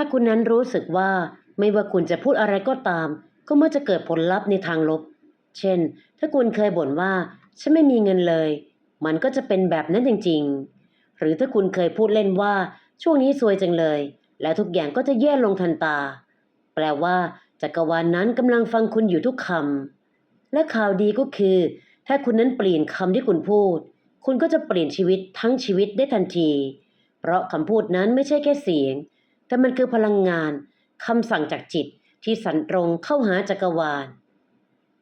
ถ้าคุณนั้นรู้สึกว่าไม่ว่าคุณจะพูดอะไรก็ตาม ก็มักจะเกิดผลลัพธ์ในทางลบ เช่น ถ้าคุณเคยบ่นว่า ฉันไม่มีเงินเลย มันก็จะเป็นแบบนั้นจริง ๆ หรือถ้าคุณเคยพูดเล่นว่า ช่วงนี้ซวยจังเลย แล้วทุกอย่างก็จะแย่ลงทันตา แปลว่าจักรวาลนนั้นกำลังฟังคุณอยู่ทุกคำ และข่าวดีก็คือ ถ้าคุณนั้นเปลี่ยนคำที่คุณพูด คุณก็จะเปลี่ยนชีวิตทั้งชีวิตได้ทันที เพราะคำพูดนั้นไม่ใช่แค่เสียง แต่มันคือพลังงานคำสั่งจากจิตที่สั่นตรงเข้าหาจักรวาล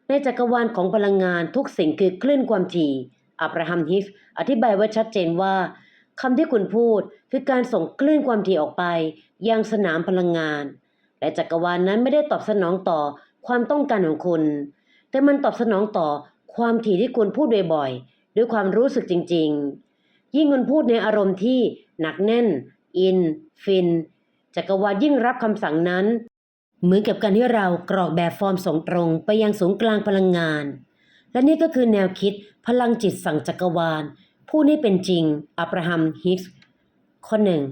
ในจักรวาลของพลังงานทุกสิ่งคือคลื่นความถี่อับราฮัมฮิฟอธิบายไว้ชัดเจนว่าคำที่คุณพูดคือการส่งคลื่นความถี่ออกไป ยังสนามพลังงาน และจักรวาลนั้นไม่ได้ตอบสนองต่อความต้องการของคุณ แต่มันตอบสนองต่อความถี่ที่คุณพูดบ่อยๆด้วยความรู้สึกจริง ๆ ยิ่งคุณพูดในอารมณ์ที่หนักแน่น อิน ฟิน จักรวาลยิ่งรับคำสั่งนั้น เหมือนกับการที่เรากรอกแบบฟอร์มส่งตรงไปยังศูนย์กลางพลังงาน และนี่ก็คือแนวคิดพลังจิตสั่งจักรวาล ผู้นี้เป็นจริง อับราฮัมฮิกส์ข้อหนึ่ง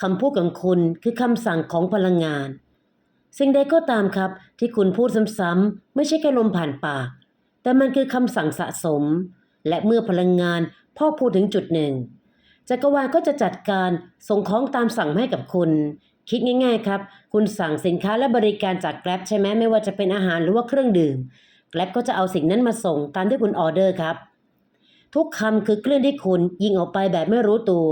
คำพูดของคุณคือคำสั่งของพลังงาน สิ่งใดก็ตามครับที่คุณพูดซ้ำๆไม่ใช่แค่ลมผ่านปาก แต่มันคือคำสั่งสะสม และเมื่อพลังงานพ่อพูดถึงจุดหนึ่งจักรวาลก็จะจัดการส่งของตามสั่งให้กับคุณ คิดง่ายๆครับ คุณสั่งสินค้าและบริการจากแกร็บใช่ไหมไม่ว่าจะเป็นอาหารหรือว่าเครื่องดื่มแกร็บก็จะเอาสิ่งนั้นมาส่งตามที่คุณออเดอร์ครับ ทุกคำคือคลื่นที่คุณยิงออกไปแบบไม่รู้ตัว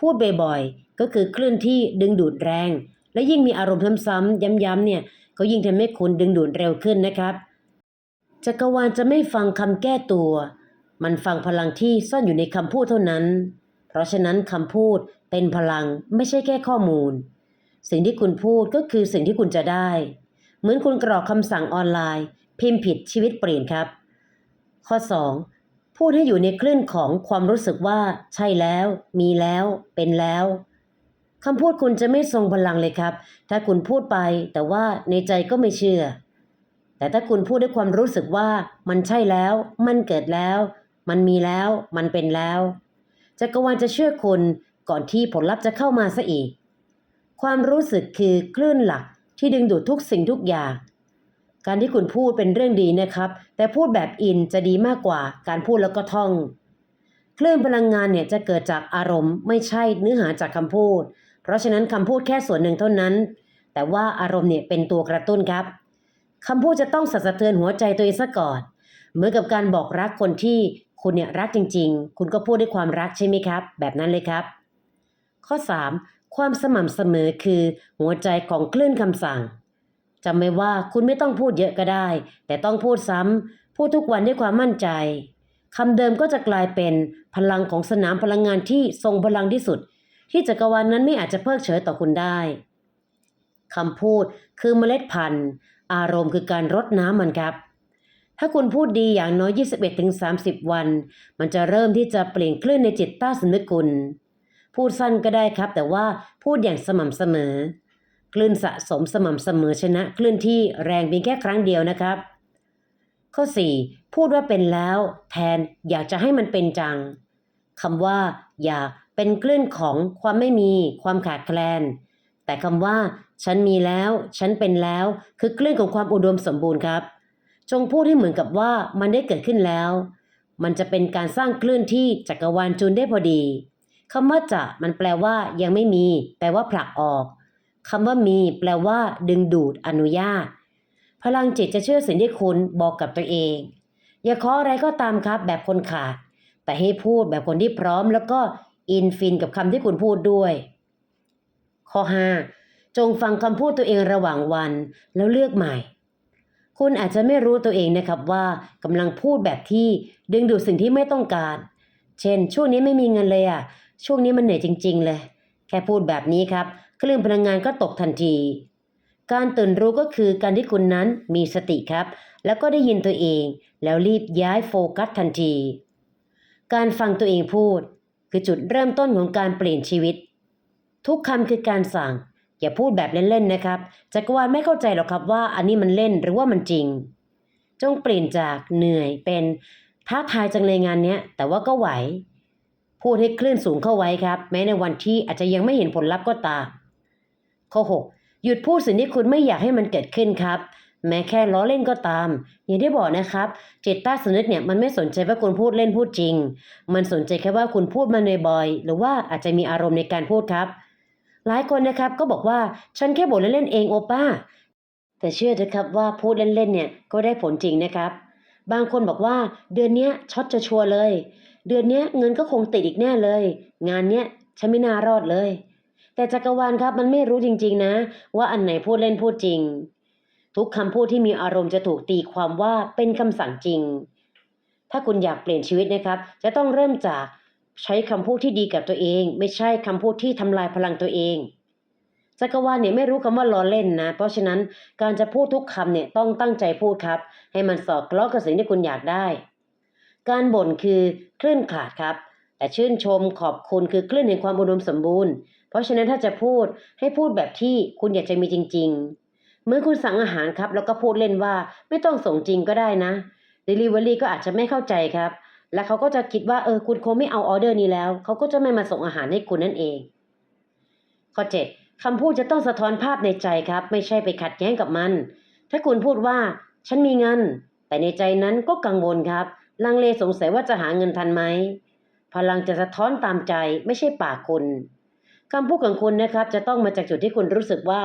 พูดบ่อยๆก็คือคลื่นที่ดึงดูดแรง และยิ่งมีอารมณ์ซ้ำๆย้ำๆเนี่ยก็ยิ่งทำให้คุณดึงดูดเร็วขึ้นนะครับจักรวาลจะไม่ฟังคำแก้ตัว มันฟังพลังที่ซ่อนอยู่ในคำพูดเท่านั้น เพราะฉะนั้นคำพูดเป็นพลังไม่ใช่แค่ข้อมูล สิ่งที่คุณพูดก็คือสิ่งที่คุณจะได้ เหมือนคุณกรอกคำสั่งออนไลน์ พิมพ์ผิดชีวิตเปลี่ยนครับ ข้อ 2. พูดให้อยู่ในคลื่นของความรู้สึกว่า ใช่แล้ว มีแล้ว เป็นแล้วคำพูดคุณจะไม่ทรงพลังเลยครับ ถ้าคุณพูดไปแต่ว่าในใจก็ไม่เชื่อ แต่ถ้าคุณพูดด้วยความรู้สึกว่ามันใช่แล้ว มันเกิดแล้ว มันมีแล้ว มันเป็นแล้วจักรวาลจะเชื่อคุณก่อนที่ผลลัพธ์จะเข้ามาซะอีก ความรู้สึกคือคลื่นหลักที่ดึงดูดทุกสิ่งทุกอย่าง การที่คุณพูดเป็นเรื่องดีนะครับ แต่พูดแบบอินจะดีมากกว่าการพูดแล้วก็ท่อง คลื่นพลังงานเนี่ยจะเกิดจากอารมณ์ ไม่ใช่เนื้อหาจากคำพูด เพราะฉะนั้นคำพูดแค่ส่วนหนึ่งเท่านั้น แต่ว่าอารมณ์เนี่ยเป็นตัวกระตุ้นครับคำพูดจะต้องสั่นสะเทือนหัวใจตัวเองซะก่อน เหมือนกับการบอกรักคนที่คุณเนี่ยรักจริง ๆ คุณก็พูดด้วยความรักใช่ไหมครับ แบบนั้นเลยครับ ข้อ 3. ความสม่ำเสมอคือหัวใจของคลื่นคำสั่งจำไว้ว่าคุณไม่ต้องพูดเยอะก็ได้ แต่ต้องพูดซ้ำพูดทุกวันด้วยความมั่นใจคำเดิมก็จะกลายเป็นพลังของสนามพลังงานที่ทรงพลังที่สุด ที่จักรวาลนนั้นไม่อาจจะเพิกเฉยต่อคุณได้คำพูดคือเมล็ดพันธุ์ อารมณ์คือการรดน้ำมันครับ ถ้าคุณพูดดีอย่างน้อย 21-30 วัน มันจะเริ่มที่จะเปลี่ยนคลื่นในจิตใต้สำนึกคุณ พูดสั้นก็ได้ครับ แต่ว่าพูดอย่างสม่ำเสมอ คลื่นสะสมสม่ำเสมอชนะคลื่นที่แรงเพียงแค่ครั้งเดียวนะครับ ข้อ 4. พูดว่าเป็นแล้ว แทนอยากจะให้มันเป็นจังคำว่า อยากเป็นคลื่นของความไม่มี ความขาดแคลน แต่คำว่า ฉันมีแล้ว ฉันเป็นแล้ว คือคลื่นของความอุดมสมบูรณ์ครับ จงพูดให้เหมือนกับว่ามันได้เกิดขึ้นแล้ว มันจะเป็นการสร้างคลื่นที่จักรวาลจูนได้พอดี คำว่าจะมันแปลว่า ยังไม่มี แปลว่าผลักออกคำว่ามี แปลว่า ดึงดูดอนุญาต พลังจิตจะเชื่อสิ่งที่คุณบอกกับตัวเอง อย่าขออะไรก็ตามครับ แบบคนขาด แต่ให้พูดแบบคนที่พร้อม แล้วก็อินฟินกับคำที่คุณพูดด้วย ข้อ 5 จงฟังคำพูดตัวเองระหว่างวัน แล้วเลือกใหม่ คุณอาจจะไม่รู้ตัวเองนะครับว่ากำลังพูดแบบที่ดึงดูดสิ่งที่ไม่ต้องการ เช่น ช่วงนี้ไม่มีเงินเลยอะ ช่วงนี้มันเหนื่อยจริง ๆ เลย แค่พูดแบบนี้ครับคลื่นพลังงานก็ตกทันที การตื่นรู้ก็คือการที่คุณนั้นมีสติครับ แล้วก็ได้ยินตัวเอง แล้วรีบย้ายโฟกัสทันที การฟังตัวเองพูด คือจุดเริ่มต้นของการเปลี่ยนชีวิต ทุกคำคือการสั่ง อย่าพูดแบบเล่นๆนะครับจักรวาลไม่เข้าใจหรอกครับว่าอันนี้มันเล่นหรือว่ามันจริง จงเปลี่ยนจากเหนื่อยเป็นท้าทายจังเลยงานเนี้ยแต่ว่าก็ไหว พูดให้คลื่นสูงเข้าไว้ครับ แม้ในวันที่อาจจะยังไม่เห็นผลลัพธ์ก็ตามข้อ 6 หยุดพูดสิ่งที่คุณไม่อยากให้มันเกิดขึ้นครับ แม้แค่ล้อเล่นก็ตาม อย่างที่บอกนะครับจิตใต้สำนึกเนี่ยมันไม่สนใจว่าคุณพูดเล่นพูดจริง มันสนใจแค่ว่าคุณพูดมันบ่อยๆหรือว่าอาจจะมีอารมณ์ในการพูดครับ หลายคนนะครับก็บอกว่าฉันแค่บ่นเล่นๆเองโอป้า แต่เชื่อเถอะครับว่าพูดเล่นๆเนี่ยก็ได้ผลจริงนะครับ บางคนบอกว่าเดือนนี้ช็อตจะชัวร์เลย เดือนนี้เงินก็คงติดอีกแน่เลย งานเนี้ยฉันไม่น่ารอดเลย แต่จักรวาลครับมันไม่รู้จริง ๆ นะ ว่าอันไหนพูดเล่นพูดจริง ทุกคำพูดที่มีอารมณ์จะถูกตีความว่าเป็นคำสั่งจริง ถ้าคุณอยากเปลี่ยนชีวิตนะครับ จะต้องเริ่มจากใช้คำพูดที่ดีกับตัวเอง ไม่ใช่คำพูดที่ทำลายพลังตัวเองจักรวาลเนี่ยไม่รู้คำว่าล้อเล่นนะ เพราะฉะนั้นการจะพูดทุกคำเนี่ยต้องตั้งใจพูดครับ ให้มันสอดคล้องกับสิ่งที่คุณอยากได้ การบ่นคือคลื่นขาดครับ แต่ชื่นชมขอบคุณคือคลื่นแห่งความอุดมสมบูรณ์ เพราะฉะนั้นถ้าจะพูดให้พูดแบบที่คุณอยากจะมีจริง ๆ เมื่อคุณสั่งอาหารครับ แล้วก็พูดเล่นว่าไม่ต้องส่งจริงก็ได้นะ Delivery ก็อาจจะไม่เข้าใจครับ และเขาก็จะคิดว่าเออคุณคงไม่เอาออเดอร์นี้แล้ว เขาก็จะไม่มาส่งอาหารให้คุณนั่นเอง ข้อ 7คำพูดจะต้องสะท้อนภาพในใจครับ ไม่ใช่ไปขัดแย้งกับมัน ถ้าคุณพูดว่า ฉันมีเงิน แต่ในใจนั้นก็กังวลครับ ลังเลสงสัยว่าจะหาเงินทันไหมพลังจะสะท้อนตามใจไม่ใช่ปากคุณคำพูดของคุณนะครับ จะต้องมาจากจุดที่คุณรู้สึกว่า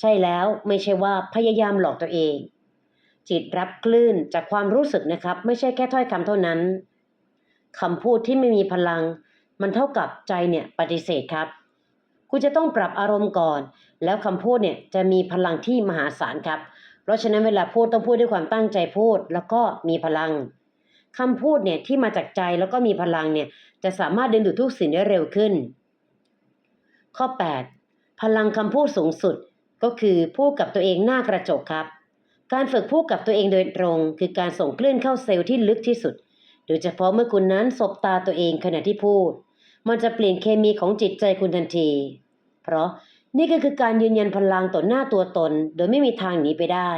ใช่แล้วไม่ใช่ว่าพยายามหลอกตัวเอง จิตรับคลื่นจากความรู้สึกนะครับ ไม่ใช่แค่ถ้อยคำเท่านั้นคำพูดที่ไม่มีพลัง มันเท่ากับใจเนี่ยปฏิเสธครับ คุณจะต้องปรับอารมณ์ก่อน แล้วคำพูดเนี่ยจะมีพลังที่มหาศาลครับ เพราะฉะนั้นเวลาพูดต้องพูดด้วยความตั้งใจพูด แล้วก็มีพลัง คำพูดเนี่ยที่มาจากใจแล้วก็มีพลังเนี่ยจะสามารถดึงดูดทุกสิ่งได้เร็วขึ้น ข้อ 8 พลังคำพูดสูงสุดก็คือพูดกับตัวเองหน้ากระจกครับ การฝึกพูดกับตัวเองโดยตรง คือการส่งคลื่นเข้าเซลล์ที่ลึกที่สุด โดยเฉพาะเมื่อคุณนั้นสบตาตัวเองขณะที่พูด มันจะเปลี่ยนเคมีของจิตใจคุณทันที เพราะนี่ก็คือการยืนยันพลังต่อหน้าตัวตน โดยไม่มีทางหนีไปได้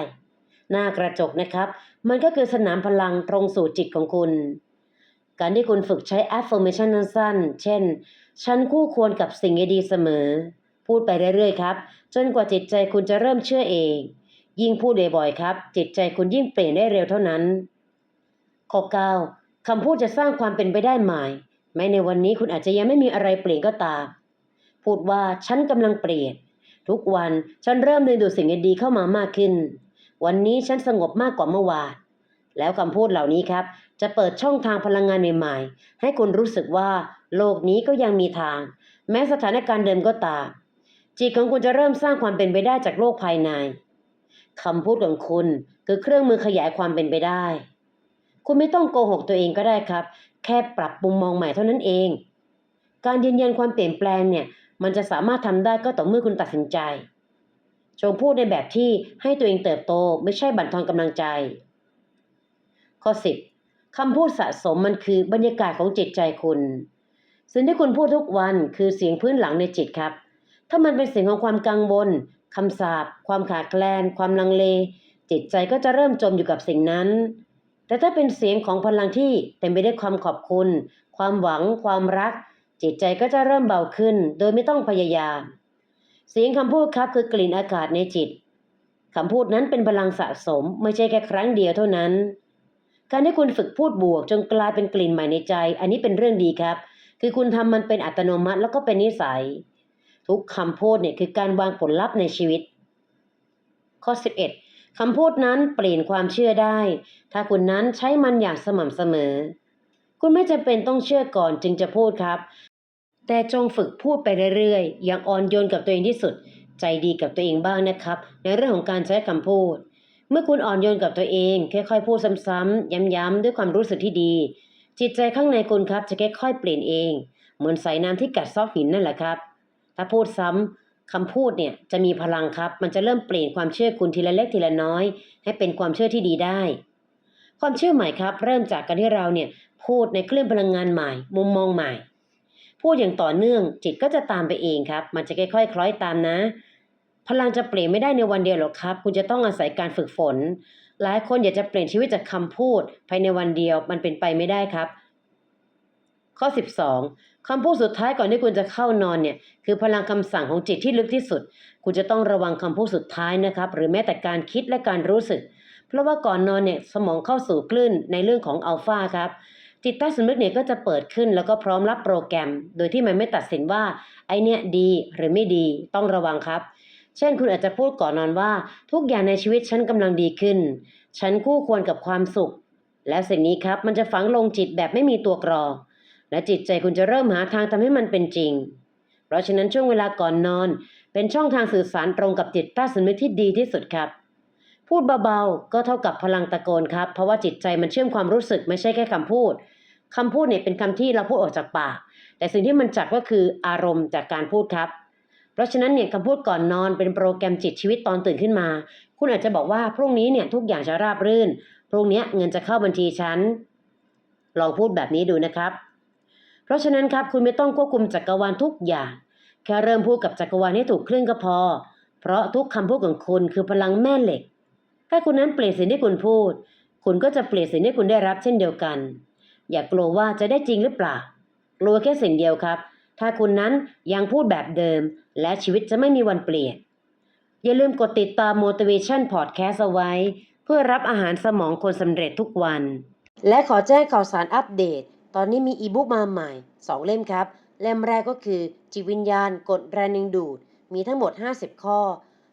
หน้ากระจกนะครับ มันก็คือสนามพลังตรงสู่จิตของคุณ การที่คุณฝึกใช้ affirmation สั้นๆ เช่น ฉันคู่ควรกับสิ่งดีเสมอ พูดไปเรื่อยๆ ครับ จนกว่าจิตใจคุณจะเริ่มเชื่อเอง ยิ่งพูดบ่อยๆ ครับ จิตใจคุณยิ่งเปลี่ยนได้เร็วเท่านั้น ข้อ9คำพูดจะสร้างความเป็นไปได้ใหม่แม้ในวันนี้คุณอาจจะยังไม่มีอะไรเปลี่ยนก็ตาม พูดว่าฉันกำลังเปลี่ยนทุกวันฉันเริ่มดึงดูดสิ่งดีๆเข้ามามากขึ้น วันนี้ฉันสงบมากกว่าเมื่อวานแล้วคำพูดเหล่านี้ครับ จะเปิดช่องทางพลังงานใหม่ๆ ให้คุณรู้สึกว่าโลกนี้ก็ยังมีทาง แม้สถานการณ์เดิมก็ตาม จิตของคุณจะเริ่มสร้างความเป็นไปได้จากโลกภายในคำพูดของคุณคือเครื่องมือขยายความเป็นไปได้ คุณไม่ต้องโกหกตัวเองก็ได้ครับ แค่ปรับมุมมองใหม่เท่านั้นเอง การยืนยันความเปลี่ยนแปลงเนี่ย มันจะสามารถทำได้ก็ต่อเมื่อคุณตัดสินใจ จงพูดในแบบที่ให้ตัวเองเติบโตไม่ใช่บั่นทอนกำลังใจ ข้อ 10คำพูดสะสมมันคือบรรยากาศของจิตใจคุณ สิ่งที่คุณพูดทุกวันคือเสียงพื้นหลังในจิตครับ ถ้ามันเป็นเสียงของความกังวลคำสาปความขาดแคลน ความลังเล จิตใจก็จะเริ่มจมอยู่กับสิ่งนั้น แต่ถ้าเป็นเสียงของพลังที่เต็มไปด้วยความขอบคุณ ความหวัง ความรัก จิตใจก็จะเริ่มเบาขึ้น โดยไม่ต้องพยายาม เสียงคำพูดครับคือกลิ่นอากาศในจิตคำพูดนั้นเป็นพลังสะสม ไม่ใช่แค่ครั้งเดียวเท่านั้น การที่คุณฝึกพูดบวก จนกลายเป็นกลิ่นใหม่ในใจ อันนี้เป็นเรื่องดีครับ คือคุณทำมันเป็นอัตโนมัติแล้วก็เป็นนิสัย ทุกคำพูดเนี่ยคือการวางผลลัพธ์ในชีวิต ข้อ 11 คำพูดนั้นเปลี่ยนความเชื่อได้ ถ้าคุณนั้นใช้มันอย่างสม่ำเสมอ คุณไม่จำเป็นต้องเชื่อก่อนจึงจะพูดครับ แต่จงฝึกพูดไปเรื่อยๆ อย่างอ่อนโยนกับตัวเองที่สุด ใจดีกับตัวเองบ้างนะครับ ในเรื่องของการใช้คำพูด เมื่อคุณอ่อนโยนกับตัวเอง ค่อยๆ พูดซ้ำๆย้ำๆด้วยความรู้สึกที่ดี จิตใจข้างในคุณครับจะค่อยๆเปลี่ยนเอง เหมือนสายน้ำที่กัดซอกหินนั่นแหละครับ ถ้าพูดซ้ำคำพูดเนี่ยจะมีพลังครับ มันจะเริ่มเปลี่ยนความเชื่อคุณทีละเล็กทีละน้อย ให้เป็นความเชื่อที่ดีได้ ความเชื่อใหม่ครับ เริ่มจากการที่เราเนี่ยพูดในเครื่องพลังงานใหม่ มุมมองใหม่ พูดอย่างต่อเนื่องจิตก็จะตามไปเองครับ มันจะค่อยๆคล้อยตามนะ พลังจะเปลี่ยนไม่ได้ในวันเดียวหรอกครับ คุณจะต้องอาศัยการฝึกฝน หลายคนอยากจะเปลี่ยนชีวิตจากคำพูด ภายในวันเดียวมันเป็นไปไม่ได้ครับ ข้อ 12คำพูดสุดท้ายก่อนที่คุณจะเข้านอนเนี่ยคือพลังคำสั่งของจิตที่ลึกที่สุด คุณจะต้องระวังคำพูดสุดท้ายนะครับ หรือแม้แต่การคิดและการรู้สึก เพราะว่าก่อนนอนเนี่ยสมองเข้าสู่คลื่นในเรื่องของอัลฟาครับ จิตใต้สำนึกเนี่ยก็จะเปิดขึ้นแล้วก็พร้อมรับโปรแกรม โดยที่มันไม่ตัดสินว่า ไอเนี่ยดีหรือไม่ดีต้องระวังครับ เช่นคุณอาจจะพูดก่อนนอนว่า ทุกอย่างในชีวิตฉันกำลังดีขึ้น ฉันคู่ควรกับความสุข และสิ่งนี้ครับมันจะฝังลงจิตแบบไม่มีตัวกรอ และจิตใจคุณจะเริ่มหาทางทำให้มันเป็นจริง เพราะฉะนั้นช่วงเวลาก่อนนอน เป็นช่องทางสื่อสารตรงกับจิตใต้สำนึกที่ดีที่สุดครับ พูดเบาๆ ก็เท่ากับพลังตะโกนครับ เพราะว่าจิตใจมันเชื่อมความรู้สึกไม่ใช่แค่คำพูดคำพูดเนี่ยเป็นคำที่เราพูดออกจากปาก แต่สิ่งที่มันจับก็คืออารมณ์จากการพูดครับ เพราะฉะนั้นเนี่ยคำพูดก่อนนอนเป็นโปรแกรมจิตชีวิตตอนตื่นขึ้นมา คุณอาจจะบอกว่าพรุ่งนี้เนี่ยทุกอย่างจะราบรื่น พรุ่งนี้เงินจะเข้าบัญชีฉัน ลองพูดแบบนี้ดูนะครับ เพราะฉะนั้นครับคุณไม่ต้องควบคุมจักรวาลทุกอย่าง แค่เริ่มพูดกับจักรวาลให้ถูกคลื่นก็พอ เพราะทุกคำพูดของคุณคือพลังแม่เหล็ก ถ้าคุณนั้นเปลี่ยนสิ่งที่คุณพูด คุณก็จะเปลี่ยนสิ่งที่คุณได้รับเช่นเดียวกัน อย่ากลัวว่าจะได้จริงหรือเปล่ากลัวแค่สิ่งเดียวครับ ถ้าคุณนั้นยังพูดแบบเดิม และชีวิตจะไม่มีวันเปลี่ยน อย่าลืมกดติดตาม motivation podcast เอาไว้ เพื่อรับอาหารสมองคนสำเร็จทุกวัน และขอแจ้งข่าวสารอัปเดต ตอนนี้มีอีบุ๊กมาใหม่ 2 เล่มครับ เล่มแรกก็คือจิตวิญญาณกฎแรงดึงดูด มีทั้งหมด 50 ข้อ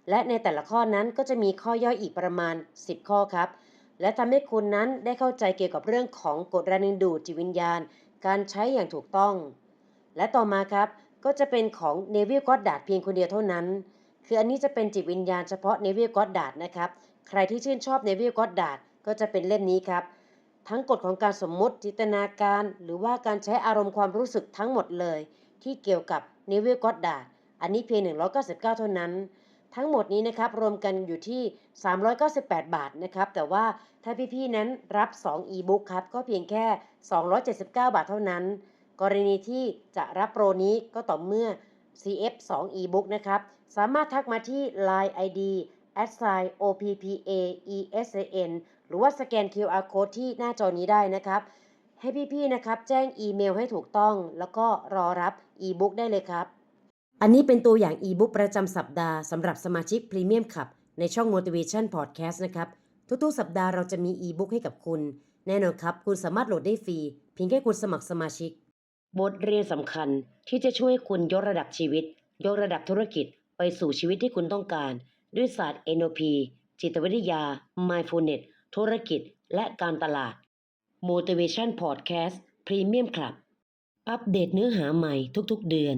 และในแต่ละข้อนั้นก็จะมีข้อย่อยอีกประมาณ 10 ข้อครับ และทำให้คุณนั้นได้เข้าใจเกี่ยวกับเรื่องของกฎแรงดึงดูดจิตวิญญาณ การใช้อย่างถูกต้อง และต่อมาครับก็จะเป็นของเนวิลก็อดดาดเพียงคนเดียวเท่านั้น คืออันนี้จะเป็นจิตวิญญาณเฉพาะเนวิลก็อดดาดนะครับ ใครที่ชื่นชอบเนวิลก็อดดาดก็จะเป็นเล่มนี้ครับ ทั้งกฎของการสมมุติจินตนาการ หรือว่าการใช้อารมณ์ความรู้สึกทั้งหมดเลย ที่เกี่ยวกับเนวิลก็อดดาดอันนี้เพียง199 เท่านั้น ทั้งหมดนี้นะครับรวมกันอยู่ที่ 398 บาทนะครับ แต่ว่าถ้าพี่ๆนั้นรับ 2 e-book ครับ ก็เพียงแค่ 279 บาทเท่านั้น กรณีที่จะรับโปรนี้ก็ต่อเมื่อ CF 2 e-book นะครับ สามารถทักมาที่ Line ID a s i OPPA ESAN หรือว่าสแกน QR code ที่หน้าจอนี้ได้นะครับ ให้พี่ๆนะครับ แจ้งอีเมลให้ถูกต้อง แล้วก็รอรับ e-book ได้เลยครับ อันนี้เป็นตัวอย่าง e-book ประจำสัปดาห์สำหรับสมาชิก Premium ขับในช่อง Motivation Podcast นะครับ ทุกๆ สัปดาห์เราจะมี e-book ให้กับคุณ แน่นอนครับ คุณสามารถโหลดได้ฟรี เพียงแค่คุณสมัครสมาชิก บทเรียนสำคัญที่จะช่วยคุณยกระดับชีวิต ยกระดับธุรกิจ ไปสู่ชีวิตที่คุณต้องการ ด้วยศาสตร์ NLP จิตวิทยา Mindfulness ธุรกิจ และการตลาด Motivation Podcast Premium Club อัปเดตเนื้อหาใหม่ทุกๆ เดือน